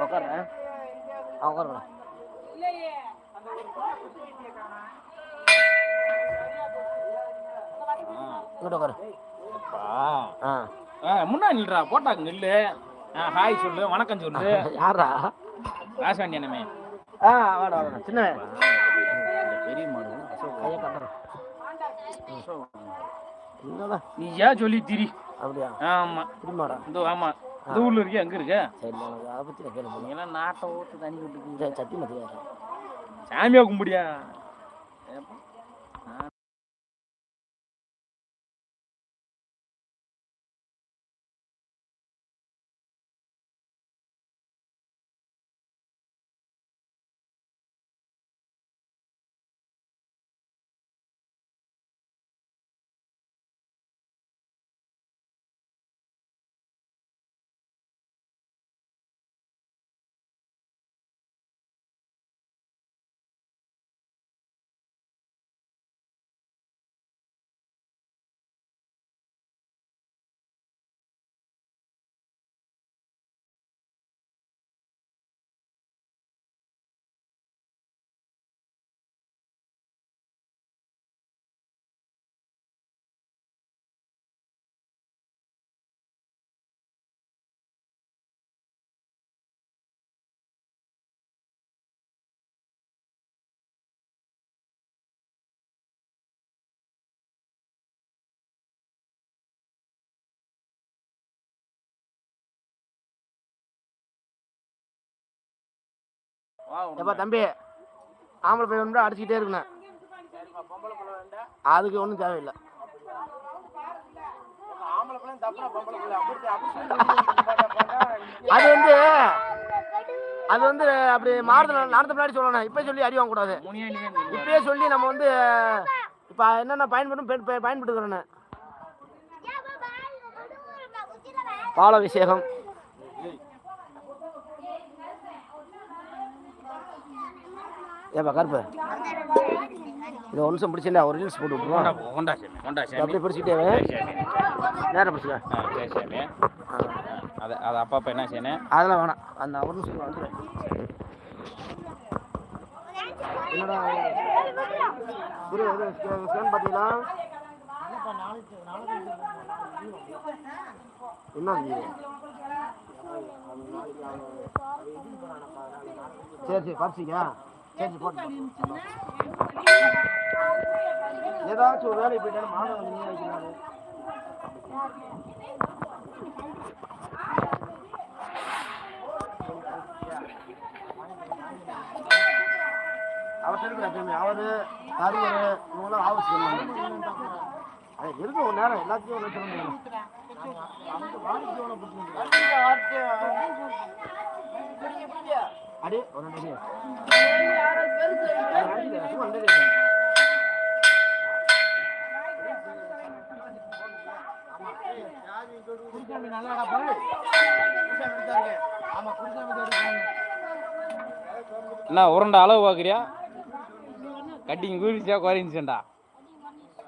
உட்கார்றேன் ஆ உட்காருடா இங்கிட்ட உட்காரு ஆ. முன்னாடி நில்றா போட்டாங்க நில்லு. ஹாய் சொல்லு வணக்கம் சொல்லு. யாரா ராசாண்டி அண்ணமே ஆ வாடா வாடா சின்ன பெரிய மாடு. ஐயா கட்டுறேன் என்னடா? நீ ஏன் சொல்லி திரி. அப்படியா? ஆமா. திரும்பாடா இந்த ஆமா. இந்த ஊர்ல இருக்க? சரி நான் அதை பற்றி நான் கேள்வி நீ எல்லாம் நாட்டை ஓட்டு தண்ணி சரி சத்தி மத்தியா சாமியா கும்பிடியா? எப்பா தம்பி ஆம்பளை பையன் அடிச்சுக்கிட்டே இருக்கணும். அதுக்கு ஒன்றும் தேவையில்லை. அது வந்து அது வந்து அப்படி மாறுதல் நடந்த முன்னாடி சொல்லணும். இப்போ சொல்லி அடி வாங்கக்கூடாது முனியாண்டி இப்பயே சொல்லி நம்ம வந்து இப்போ என்னென்ன பயன்படும் பயன்படுத்துகிறோன்னு. பால ஏப்பா கருப்பு. இதை ஒரு நிமிஷம் பிடிச்சிருந்தா ஒரு ரீல்ஸ் போட்டு விட்டுருவோம். சரி சாமி. நேரம் பிடிச்சிக்க. அது அது அப்பா அப்பா என்ன செய்யணும்? அதெல்லாம் வேணாம். அந்த ஒரு நிமிஷம் வந்துடுறேன் என்னடா பார்த்தீங்களா என்ன? சரி சரி பறிச்சிக்கா சரி போட்டு ஏதாச்சும் ஒரு வேலைக்கு போயிட்டாலும் மாதம் வந்து நீ வைக்கிறாரு அவர் இருக்கிற தம்பி அவரு கருவரு இவங்களாம் அது இருக்கும் ஒரு நேரம் எல்லாத்தையும் ஒரு சொல்ல முடியும் அடி ஒரு நிமிஷம். என்ன உருண்டை அளவு பார்க்குறியா கட்டிங் குறிச்சா குறைஞ்சிச்சேன்டா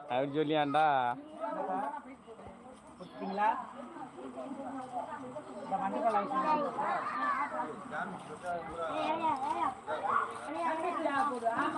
அப்படின்னு சொல்லியாண்டா.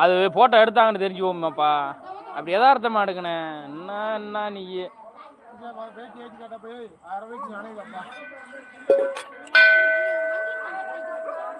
அது போட்டோ எடுத்தாங்கன்னு தெரிஞ்சுக்கோமாப்பா அப்படி எதார்த்தமா எடுக்கணே என்ன என்ன நீ?